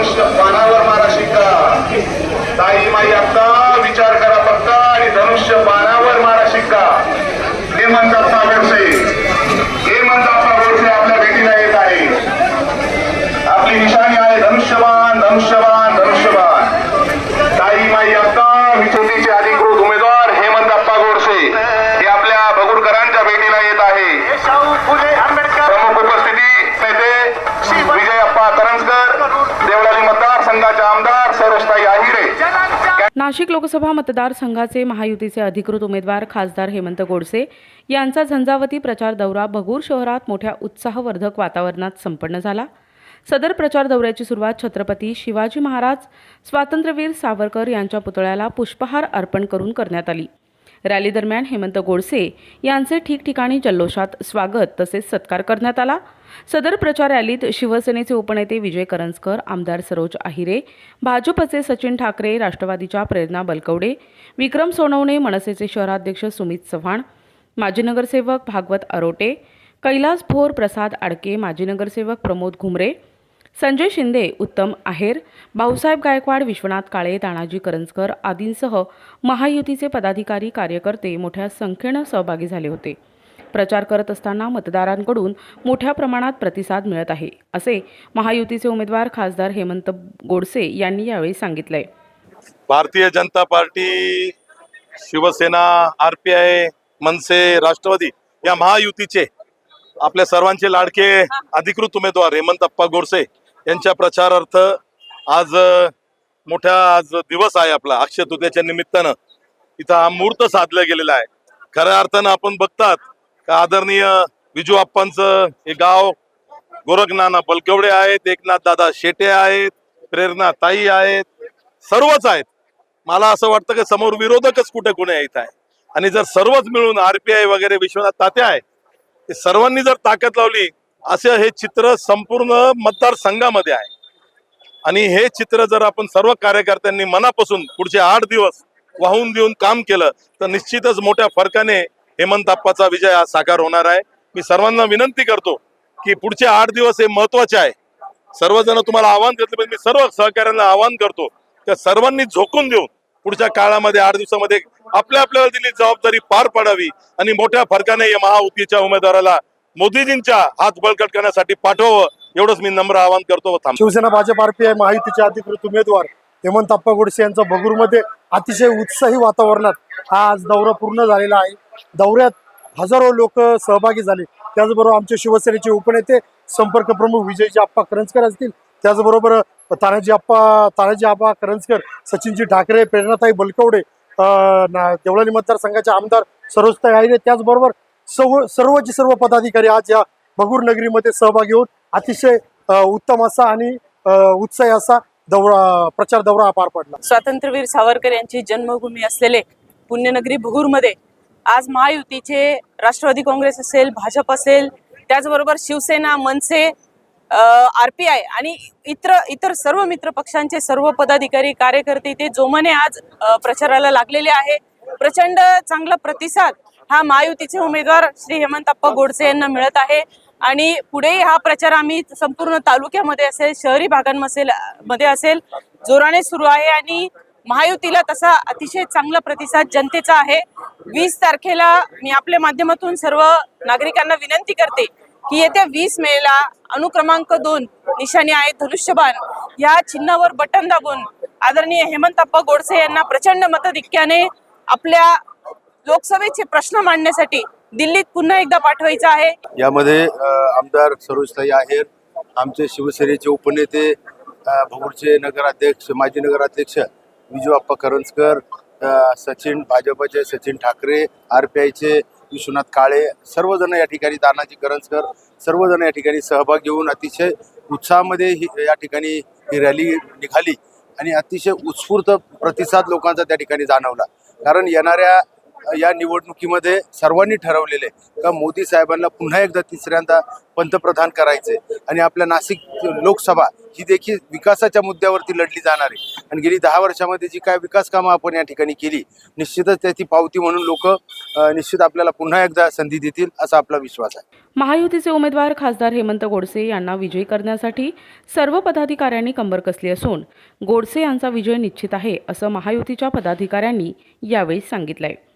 मनुष्य पानावर मारा शिक्का ताई माई आता विचार करा फक्त आणि धनुष्य पानावर मारा शिक्का हे म्हणतात गोडसे हे म्हणतात गोडसे आपल्या भेटीला येत आहे आपली निशाणी आहे धनुष्यबाण धनुष्यबाण धनुष्यबाण ताई माई आता विचुतीचे अधिकृत उमेदवार हेमंत अप्पा गोडसे हे आपल्या बगुडकरांच्या भेटीला येत आहे शाहू फुले आंबेडकर प्रमुख उपस्थिती नेते विजय अप्पा करंजकर देवळाली मतदारसंघाचे आमदार सरोजताई आहिरे जनांच्या नाशिक लोकसभा मतदारसंघाचे महायुतीचे अधिकृत उमेदवार खासदार हेमंत गोडसे यांचा झंझावती प्रचार दौरा भगूर शहरात मोठ्या उत्साहवर्धक वातावरणात संपन्न झाला. सदर प्रचार दौऱ्याची सुरुवात छत्रपती शिवाजी महाराज स्वातंत्र्यवीर सावरकर यांच्या पुतळ्याला पुष्पहार अर्पण करून करण्यात आली. रॅलीदरम्यान हेमंत गोडसे यांचे ठिकठिकाणी जल्लोषात स्वागत तसेच सत्कार करण्यात आला. सदर प्रचार रॅलीत शिवसेनेचे उपनेते विजय करंजकर आमदार सरोज आहिरे भाजपचे सचिन ठाकरे राष्ट्रवादीच्या प्रेरणा बलकवडे विक्रम सोनवणे मनसेचे शहराध्यक्ष सुमित चव्हाण माजी नगरसेवक भागवत अरोटे कैलास भोर प्रसाद आडके माजी नगरसेवक प्रमोद घुमरे संजय शिंदे उत्तम आहेर भाऊसाहेब गायकवाड विश्वनाथ काळे तानाजी करंजकर आदींसह महायुतीचे पदाधिकारी कार्यकर्ते मोठ्या संख्येनं सहभागी झाले होते. प्रचार करत असताना मतदारांकडून मोठ्या प्रमाणात प्रतिसाद मिळत आहे असे महायुतीचे उमेदवार खासदार हेमंत गोडसे यांनी यावेळी सांगितलंय. Bharatiya Janata party Shiv Sena R P I Manse Rashtrawadi या महायुतीचे आपल्या सर्वांचे लाडके अधिकृत उमेदवार हेमंत अप्पा गोडसे यांच्या प्रचारार्थ आज मोठा आज दिवस आहे आपला अक्षय तृतीयाच्या निमित्तानं. इथं हा मुहूर्त साधला गेलेला आहे. खऱ्या अर्थानं आपण बघतात का आदरणीय विजू आप्पांचं हे गाव गोरखनाना बलकवडे आहेत एकनाथ दादा शेटे आहेत प्रेरणा ताई आहेत सर्वच आहेत. मला असं वाटतं की समोर विरोधकच कुठे कुणी येत आहे. आणि जर सर्वच मिळून आरपीआय वगैरे विश्वनाथ तात्या आहे ते सर्वांनी जर ताकद लावली असं हे चित्र संपूर्ण मतदारसंघामध्ये आहे. आणि हे चित्र जर आपण सर्व कार्यकर्त्यांनी मनापासून पुढचे आठ दिवस वाहून देऊन काम केलं तर निश्चितच मोठ्या फरकाने हेमंत आप्पाचा विजय हा साकार होणार आहे. मी सर्वांना विनंती करतो की पुढचे आठ दिवस हे महत्त्वाचे आहे. सर्वजण तुम्हाला आव्हान देतले पण मी सर्व सहकार्यांना आवाहन करतो त्या सर्वांनी झोकून देऊन पुढच्या काळामध्ये आठ दिवसामध्ये आपल्या आपल्याला दिली जबाबदारी पार पाडावी. आणि मोठ्या फरकाने या महायुतीच्या उमेदवाराला मोदीजींच्या हात बळकट करण्यासाठी पाठवावं एवढंच मी नम्र आवाहन करतो शिवसेना भाजप आरपीआय महायुतीचे अधिकृत उमेदवार हेमंत अप्पा गोडसे यांचा बगूरमध्ये अतिशय उत्साही वातावरणात हा आज दौरा पूर्ण झालेला आहे. दौऱ्यात हजारो लोक सहभागी झाले. त्याचबरोबर आमचे शिवसेनेचे उपनेते संपर्क प्रमुख विजयजी आप्पा करंजकर असतील. त्याचबरोबर तानाजी आप्पा तानाजी आप्पा करंजकर सचिनजी ठाकरे प्रेरणाताई बलकवडे देवळाली मतदारसंघाचे आमदार सरोजताई आईने त्याचबरोबर सर्व सर्वचे सर्व पदाधिकारी आज या बगूर नगरीमध्ये सहभागी होऊन अतिशय उत्तम असा आणि उत्साही असा दौरा प्रचार दौरा पार पडला. स्वातंत्र्यवीर सावरकर यांची जन्मभूमी असलेले पुण्यनगरी भगूरमध्ये आज महायुतीचे राष्ट्रवादी काँग्रेस असेल भाजप असेल त्याचबरोबर Shiv Sena Manse R P I आणि इतर इतर सर्व मित्र पक्षांचे सर्व पदाधिकारी कार्यकर्ते ते जोमाने आज प्रचाराला लागलेले आहे. प्रचंड चांगला प्रतिसाद हा महायुतीचे उमेदवार श्री हेमंतप्पा गोडसे यांना मिळत आहे. आणि पुढेही हा प्रचार आम्ही संपूर्ण तालुक्यामध्ये असेल शहरी भागांमध्ये मध्ये असेल जोराने सुरू आहे. आणि महायुतीला तसा अतिशय चांगला प्रतिसाद जनतेचा आहे. वीस तारखेला मी आपल्या माध्यमातून सर्व नागरिकांना विनंती करते की येत्या वीस मेला अनुक्रमांक दोन निशाणी आहे धनुष्यबाण. या चिन्हावर बटन दाबून आदरणीय हेमंतप्पा गोडसे यांना प्रचंड मतधिक्याने आपल्या लोकसभेचे प्रश्न मांडण्यासाठी दिल्लीत पुन्हा एकदा पाठवायचं आहे. यामध्ये आमदार सरोजताई आहेर आमचे शिवसेनेचे उपनेते अ, नगराध्यक्ष माजी नगराध्यक्ष विजू आप्पा करंजकर सचिन भाजपचे सचिन ठाकरे आर पी आयचे विश्वनाथ काळे सर्वजण या ठिकाणी दानाजी करंजकर सर्वजण या ठिकाणी सहभाग घेऊन अतिशय उत्साहामध्ये ही या ठिकाणी ही रॅली निघाली आणि अतिशय उत्स्फूर्त प्रतिसाद लोकांचा त्या ठिकाणी जाणवला. कारण येणाऱ्या या निवडणुकीमध्ये सर्वांनी ठरवलेले का मोदी साहेबांना पुन्हा एकदा तिसऱ्यांदा पंतप्रधान करायचे आणि आपल्या नाशिक लोकसभा ही देखील विकासाच्या मुद्द्यावरती लढली जाणार आहे. आणि गेली दहा वर्षामध्ये जी काय विकास कामं आपण या ठिकाणी केली निश्चितच त्याची पावती म्हणून लोक निश्चित आपल्याला पुन्हा एकदा संधी देतील असा आपला विश्वास आहे. महायुतीचे उमेदवार खासदार हेमंत गोडसे यांना विजयी करण्यासाठी सर्व पदाधिकाऱ्यांनी कंबर कसली असून गोडसे यांचा विजय निश्चित आहे असं महायुतीच्या पदाधिकाऱ्यांनी यावेळी सांगितलं आहे